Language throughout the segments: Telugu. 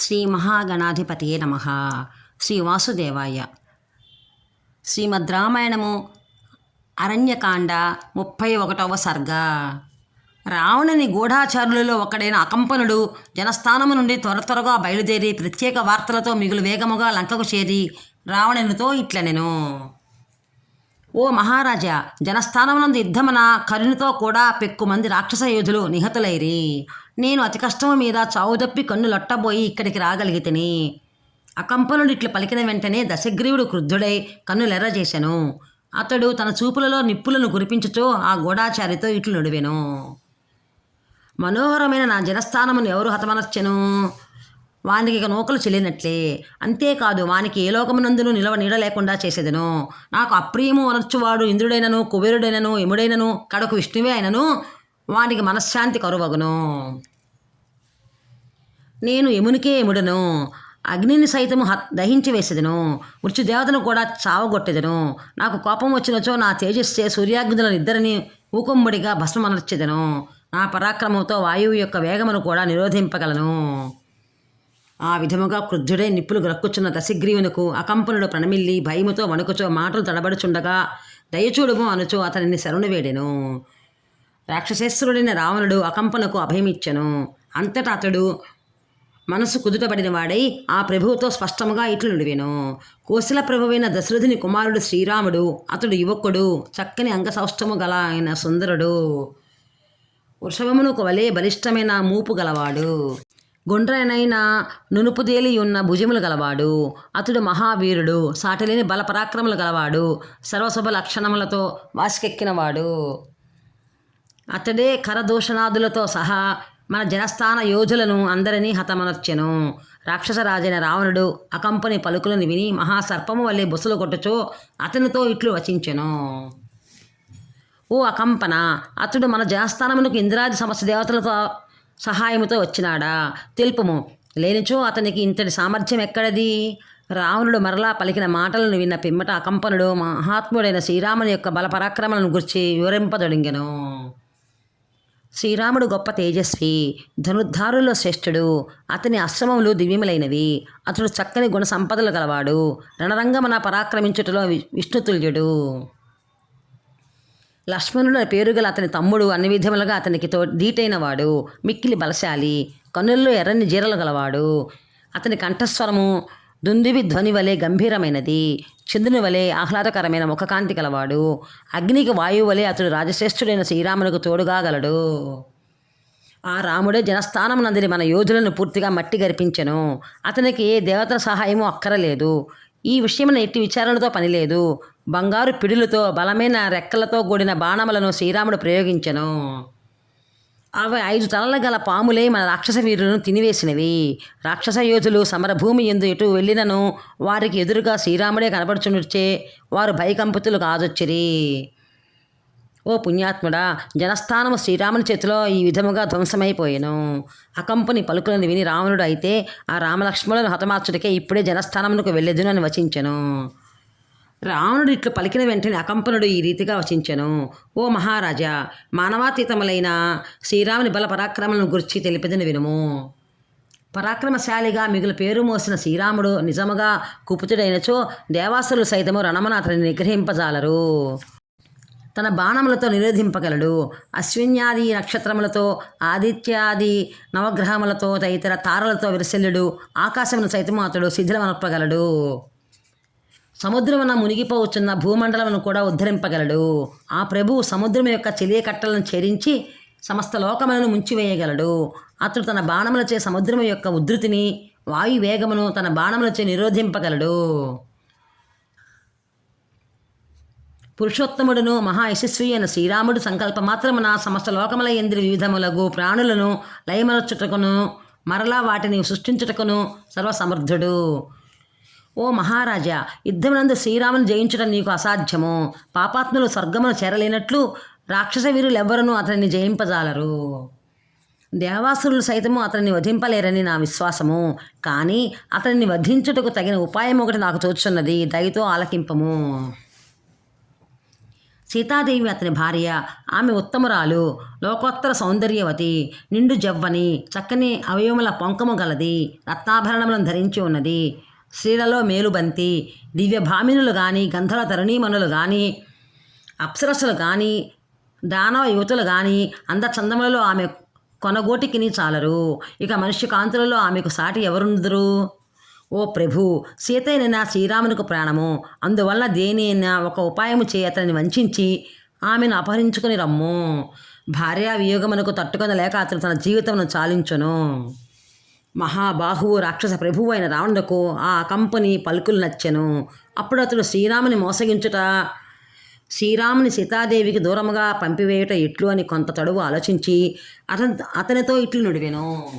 శ్రీ మహాగణాధిపతియే నమ. శ్రీ వాసుదేవాయ. శ్రీమద్ రామాయణము అరణ్యకాండ ముప్పై ఒకటవ సర్గ. రావణుని గూఢాచారులలో ఒకడైన అకంపనుడు జనస్థానము నుండి త్వర త్వరగా బయలుదేరి ప్రత్యేక వార్తలతో మిగులు వేగముగా లంకకు చేరి రావణునితో ఇట్లనెను. ఓ మహారాజా జనస్థానమునందు యుద్ధమున కరునితో కూడా పెక్కు మంది రాక్షస యోధులు నిహతులైరి. నేను అతి కష్టము మీద చావు తప్పి కన్ను లొట్టబోయి ఇక్కడికి రాగలిగితిని. అకంపనుడు ఇట్లు పలికిన వెంటనే దశగ్రీవుడు క్రుద్ధుడై కన్నులెర్రజేశాను అతడు తన చూపులలో నిప్పులను కురిపించుతూ ఆ గూఢాచారితో ఇట్లు నడివెను. మనోహరమైన నా జనస్థానమును ఎవరు హతమనర్చెను? వానికి ఇక నూకలు చెల్లినట్లే. అంతేకాదు వానికి ఏ లోకమునందును నిలవ నీడ లేకుండా చేసేదను. నాకు అప్రియము అనర్చువాడు ఇంద్రుడైనను కుబేరుడైనను యముడైనను కడకు విష్ణువే అయినను వానికి మనశ్శాంతి కరువగును. నేను యమునికే యముడను. అగ్నిని సైతము దహించి వేసేదను. మృత్యుదేవతను కూడా చావగొట్టెదను. నాకు కోపం వచ్చినచో నా తేజస్సే సూర్యాగ్నులను ఇద్దరిని ఊకొమ్మడిగా భస్మమనర్చెదను. నా పరాక్రమంతో వాయువు యొక్క వేగమును కూడా నిరోధింపగలను. ఆ విధముగా క్రుద్ధుడై నిప్పులు గ్రక్కుచున్న దశగ్రీవునకు అకంపనుడు ప్రణమిల్లి భయముతో వణుకుచో మాటలు తడబడుచుండగా దయచూడుము అనుచో అతనిని శరణు వేడెను. రాక్షసేశ్వరుడైన రావణుడు అకంపనకు అభయమిచ్చెను. అంతటా అతడు మనసు కుదుటబడిన వాడై ఆ ప్రభువుతో స్పష్టముగా ఇట్లు నుడివెను. కోశల ప్రభువైన దశరథుని కుమారుడు శ్రీరాముడు అతడు యువకుడు చక్కని అంగసౌష్టము గల ఆయన సుందరుడు. వృషభమునకు వలే బలిష్టమైన మూపు గలవాడు. గుండ్రనైన నునుపుదేలి ఉన్న భుజములు గలవాడు. అతడు మహావీరుడు. సాటిలేని బల పరాక్రములు గలవాడు. సర్వశుభ లక్షణములతో వాసికెక్కినవాడు. అతడే కరదూషణాదులతో సహా మన జనస్థాన యోధులను అందరినీ హతమనర్చెను. రాక్షసరాజైన రావణుడు అకంపని పలుకులను విని మహాసర్పము వల్లే బుసలు కొట్టుచో అతనితో ఇట్లు వచించెను. ఓ అకంపన! అతడు మన జనస్థానమునకు ఇంద్రాది సమస్త దేవతలతో సహాయముతో వచ్చినాడా? తెలుపుము. లేనిచో అతనికి ఇంతటి సామర్థ్యం ఎక్కడది? రావణుడు మరలా పలికిన మాటలను విన్న పిమ్మట అకంపనుడు మహాత్ముడైన శ్రీరాముని యొక్క బలపరాక్రమలను గురించి వివరింపదొడింగెను. శ్రీరాముడు గొప్ప తేజస్వి ధనుర్ధారుల్లో శ్రేష్ఠుడు అతని ఆశ్రమములు దివ్యములైనవి. అతడు చక్కని గుణ సంపదలు గలవాడు రణరంగమన పరాక్రమించుటలో వి- విష్ణుతుల్యుడు. లక్ష్మణుడు పేరుగల అతని తమ్ముడు అన్ని విధములుగా అతనికి తో ధీటైన వాడు మిక్కిలి బలశాలి కన్నుల్లో ఎర్రని జీరలు గలవాడు. అతని కంఠస్వరము దుందువి ధ్వని వలె గంభీరమైనది చంద్రుని వలె ఆహ్లాదకరమైన ముఖకాంతి గలవాడు. అగ్నికి వాయువు వలె అతడు రాజశ్రేష్ఠుడైన శ్రీరామునికి తోడుగా గలడు. ఆ రాముడే జనస్థానం నందిని మన యోధులను పూర్తిగా మట్టి గరిపించెను. అతనికి ఏ దేవతల సహాయము అక్కరలేదు. ఈ విషయమున ఎట్టి విచారణతో పనిలేదు. బంగారు పిడులతో బలమైన రెక్కలతో కూడిన బాణములను శ్రీరాముడు ప్రయోగించెను. అవి ఐదు తలల గల పాములే మన రాక్షస వీరులను తినివేసినవి. రాక్షస యోధులు సమరభూమి ఎందు ఎటు వెళ్ళినను వారికి ఎదురుగా శ్రీరాముడే కనపడుచునుచ్చే వారు భయకంపితులు కాదొచ్చిరి. ఓ పుణ్యాత్ముడా జనస్థానము శ్రీరాముని చేతిలో ఈ విధముగా ధ్వంసమైపోయాను. అకంపని పలుకులను విని రావణుడు అయితే ఆ రామలక్ష్మణులను హతమార్చుడికే ఇప్పుడే జనస్థానమునకు వెళ్ళెదును అని వచించెను. రావణుడు ఇట్లు పలికిన వెంటనే అకంపనుడు ఈ రీతిగా వచించెను. ఓ మహారాజా మానవాతీతములైన శ్రీరాముని బల పరాక్రమలను గురించి తెలిపిదని వినుము. పరాక్రమశాలిగా మిగులు పేరు మోసిన శ్రీరాముడు నిజముగా కుపుతుడైనచో దేవాసులు సైతము రణమున అతని నిగ్రహింపజాలరు. తన బాణములతో నిరోధింపగలడు. అశ్విన్యాది నక్షత్రములతో ఆదిత్యాది నవగ్రహములతో తదితర తారలతో విరసిల్లుడు. ఆకాశమును సైతము అతడు శిథిలమనపగలడు. సముద్రమున మునిగిపోవచ్చున్న భూమండలమును కూడా ఉద్ధరింపగలడు. ఆ ప్రభువు సముద్రం యొక్క చెలియకట్టలను ఛేదించి సమస్త లోకములను ముంచివేయగలడు. అతడు తన బాణములచే సముద్రము యొక్క ఉధృతిని వాయు వేగమును తన బాణములచే నిరోధింపగలడు. పురుషోత్తముడును మహా యశస్వి అయిన శ్రీరాముడు సంకల్ప మాత్రమున సమస్త లోకముల ఎందు వివిధములకు ప్రాణులను లయమరచుటకును మరలా వాటిని సృష్టించుటకును సర్వసమర్థుడు. ఓ మహారాజా యుద్ధమునందు శ్రీరామును జయించడం నీకు అసాధ్యము. పాపాత్ములు స్వర్గమును చేరలేనట్లు రాక్షస వీరులెవ్వరూ అతనిని జయింపజాలరు. దేవాసురులు సైతము అతన్ని వధింపలేరని నా విశ్వాసము. కానీ అతనిని వధించుటకు తగిన ఉపాయం ఒకటి నాకు తోచున్నది దయతో ఆలకింపము. సీతాదేవి అతని భార్య ఆమె ఉత్తమరాలు లోకోత్తర సౌందర్యవతి నిండు జవ్వని చక్కని అవయవముల పొంకము గలది రత్నాభరణములను ధరించి ఉన్నది. స్త్రీలలో మేలుబంతి దివ్య భామినులు కానీ గంధర్వ తరుణీమణులు కానీ అప్సరస్సులు కానీ దానవ యువతులు కానీ అందచందములలో ఆమె కొనగోటికిని చాలరు. ఇక మనిషి కాంతులలో ఆమెకు సాటి ఎవరుందరు? ఓ ప్రభు సీతైన శ్రీరామునికి ప్రాణము. అందువల్ల దేనైనా ఒక ఉపాయము చేయి అతనిని వంచించి ఆమెను అపహరించుకుని రమ్ము. భార్యా వియోగమునకు తట్టుకొనలేక అతను తన జీవితమును చాలించును. మహాబాహువు రాక్షస ప్రభువు అయిన రావణులకు ఆ కంపని పలుకులు నచ్చెను. అప్పుడు అతడు శ్రీరాముని మోసగించుట శ్రీరాముని సీతాదేవికి దూరముగా పంపివేయుట ఇట్లు అని కొంత తడువు ఆలోచించి అతని అతనితో ఇట్లు నుడివెను.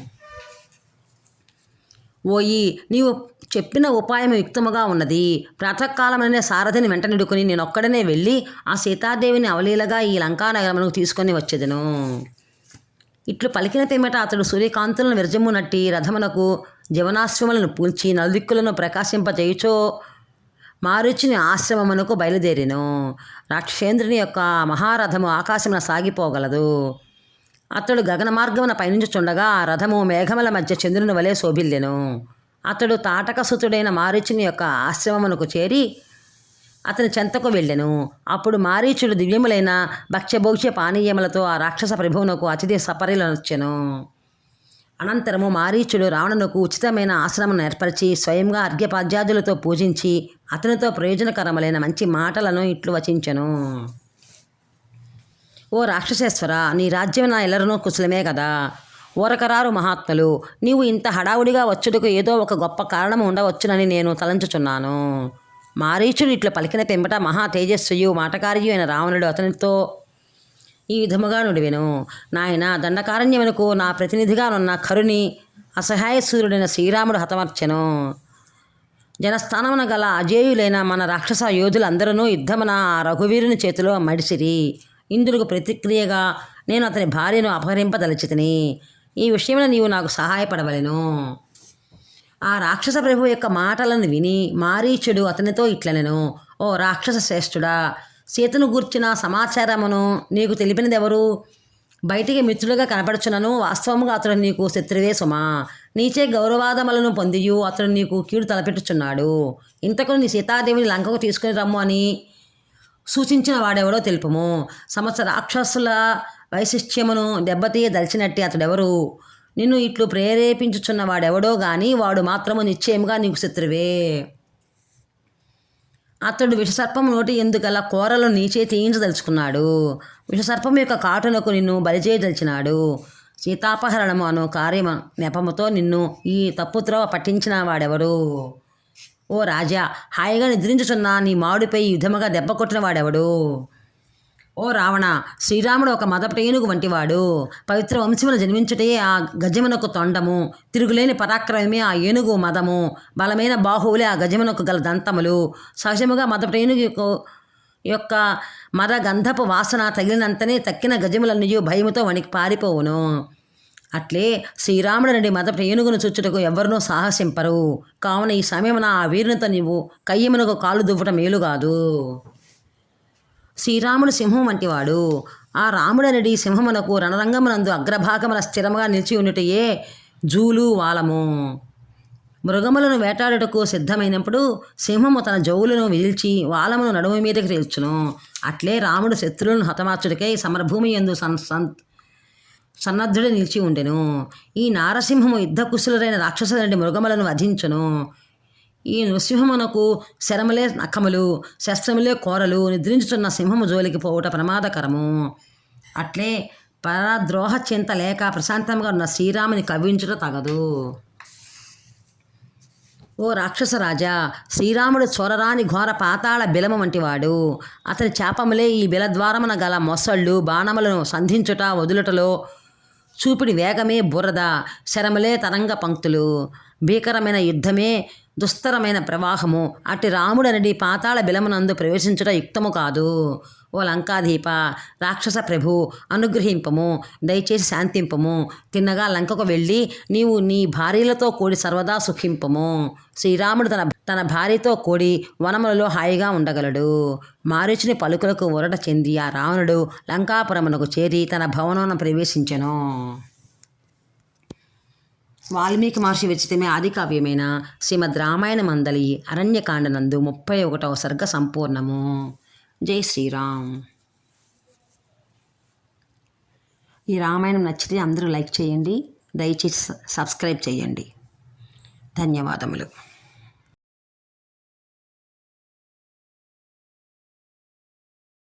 ఓయి నీవు చెప్పిన ఉపాయం యుక్తముగా ఉన్నది. ప్రాతకాలమనే సారథిని వెంట నిడుకుని నేను ఒక్కడనే వెళ్ళి ఆ సీతాదేవిని అవలీలగా ఈ లంకానగరమునకు తీసుకొని వచ్చేదను. ఇట్లు పలికిన పిమ్మట అతడు సూర్యకాంతులను విరజమ్మునట్టి రథమునకు జీవనాశ్రములను పూల్చి నలుదిక్కులను ప్రకాశింపచేయుచో మారుచిని ఆశ్రమమునకు బయలుదేరిను. రాక్షేంద్రుని యొక్క మహారథము ఆకాశమున సాగిపోగలదు. అతడు గగన మార్గమున పయనించుచుండగా ఆ రథము మేఘముల మధ్య చంద్రుని వలె శోభిల్లెను. అతడు తాటకసుతుడైన మారుచిని యొక్క ఆశ్రమమునకు చేరి అతని చెంతకు వెళ్ళెను. అప్పుడు మారీచుడు దివ్యములైన భక్ష్యభోక్ష్య పానీయములతో ఆ రాక్షస ప్రభువునకు అతిథి సపరిలనొచ్చెను అనంతరము మారీచుడు రావణునకు ఉచితమైన ఆశ్రమం ఏర్పరిచి స్వయంగా అర్ఘ్యపాద్యాదులతో పూజించి అతనితో ప్రయోజనకరములైన మంచి మాటలను ఇట్లు వచించెను. ఓ రాక్షసేశ్వర నీ రాజ్యం నా ఎల్లరనూ కుశలమే కదా ఓరకరారు మహాత్ములు నీవు ఇంత హడావుడిగా వచ్చుటకు ఏదో ఒక గొప్ప కారణం ఉండవచ్చునని నేను తలంచుచున్నాను. మారీచుడు ఇట్లా పలికిన పెంపట మహా తేజస్వియు మాటకారియు అయిన రావణుడు అతనితో ఈ విధముగా నుడివెను. నాయన దండకారణ్యమునకు నా ప్రతినిధిగానున్న కరుని అసహాయ సూర్యుడైన శ్రీరాముడు హతమర్చెను. జనస్థానమున గల అజేయులైన మన రాక్షస యోధులందరూ యుద్ధమున ఆ రఘువీరుని చేతిలో మడిసిరి. ఇంద్రుడికి ప్రతిక్రియగా నేను అతని భార్యను అపహరింపదలచితిని. ఈ విషయంలో నీవు నాకు సహాయపడవలెను. ఆ రాక్షస ప్రభు యొక్క మాటలను విని మారీచుడు అతనితో ఇట్లనెను ఓ రాక్షస శ్రేష్ఠుడా సీతను గూర్చిన సమాచారమును నీకు తెలిపినదెవరు? బయటికి మిత్రులుగా కనపడుచునను వాస్తవముగా అతడు నీకు శత్రువే సుమా నీచే గౌరవాదములను పొందియు అతడు నీకు కీడు తలపెట్టుచున్నాడు. ఇంతకు నీ సీతాదేవిని లంకకు తీసుకుని రమ్ము అని సూచించిన వాడెవడో తెలుపుము. సమస్త రాక్షసుల వైశిష్ట్యమును దెబ్బతీయ దలిచినట్టే అతడెవరు? నిన్ను ఇట్లు ప్రేరేపించుచున్న వాడెవడో గాని వాడు మాత్రము నిశ్చయముగా నీకు శత్రువే. అతడు విషసర్పం నోటి ఎందుకల కూరలు నీచే తీయించదలుచుకున్నాడు. విషసర్పం యొక్క కాటునకు నిన్ను బలిచేయదలిచినాడు. సీతాపహరణము అను కార్యము నెపముతో నిన్ను ఈ తప్పుత్రోవ పట్టించిన వాడెవడు? ఓ రాజా హాయిగా నిద్రించుచున్న నీ మాడుపై ఈ విధముగా దెబ్బ కొట్టిన వాడెవడు? ఓ రావణ శ్రీరాముడు ఒక మదపటేనుగు వంటివాడు. పవిత్ర వంశమును జన్మించుటే ఆ గజమునకు తొండము. తిరుగులేని పరాక్రమమే ఆ ఏనుగు మదము. బలమైన బాహువులే ఆ గజమునకు గల దంతములు. సహజముగా మదపటేనుగు యొక్క యొక్క మద గంధపు వాసన తగిలినంతనే తక్కిన గజములన్నీ భయముతో వణికి పారిపోవును. అట్లే శ్రీరాముడు నుండి మదప ఏనుగును చుచ్చుటకు ఎవరినూ సాహసింపరు. కావున ఈ సమయమున ఆ వీరునితో నీవు కయ్యమునకు కాలు దువ్వటం మేలు కాదు శ్రీరాముడు సింహం వంటివాడు. ఆ రాముడనడి సింహమునకు రణరంగమునందు అగ్రభాగమున స్థిరముగా నిలిచి ఉండుటయే జూలు వాలము. మృగములను వేటాడుటకు సిద్ధమైనప్పుడు సింహము తన జౌలును విదిల్చి వాలమును నడుము మీదకి తేల్చును అట్లే రాముడు శత్రువులను హతమార్చుడికై సమరభూమి ఎందు సన్ సన్ సన్నద్ధుడు నిలిచి ఉండెను. ఈ నారసింహము యుద్ధ రాక్షసుల నుండి మృగములను వధించును. ఈ నృసింహమునకు శరములే నఖములు శస్త్రములే కోరలు నిద్రించుతున్న సింహము జోలికి పోవుట ప్రమాదకరము. అట్లే పరద్రోహ చింత లేక ప్రశాంతంగా ఉన్న శ్రీరాముని కవ్వించుట తగదు. ఓ రాక్షసరాజా శ్రీరాముడు చొరరాని ఘోర పాతాళ బిలము వంటివాడు. అతని చాపములే ఈ బిలద్వారమున గల మొసళ్ళు బాణములను సంధించుట వదులుటలో చూపిడి వేగమే బురద శరములే తరంగ పంక్తులు. భీకరమైన యుద్ధమే దుస్తరమైన ప్రవాహము. అట్టి రాముడనడి పాతాళ బిలమునందు ప్రవేశించుట యుక్తము కాదు. ఓ లంకాధీప రాక్షస ప్రభు అనుగ్రహింపము దయచేసి శాంతింపము. తిన్నగా లంకకు వెళ్ళి నీవు నీ భార్యలతో కూడి సర్వదా సుఖింపము. శ్రీరాముడు తన తన భార్యతో కూడి వనములలో హాయిగా ఉండగలడు. మారుచుని పలుకులకు ఉరట చెంది ఆ రావణుడు లంకాపురమునకు చేరి తన భవనమున ప్రవేశించెను. వాల్మీకి మహర్షి విరచితమే ఆది కావ్యమైన శ్రీమద్ రామాయణ మందలి అరణ్యకాండనందు ముప్పై ఒకటవ సర్గ సంపూర్ణము. జై శ్రీరామ్. ఈ రామాయణం నచ్చితే అందరూ లైక్ చేయండి దయచేసి సబ్స్క్రైబ్ చేయండి. ధన్యవాదములు.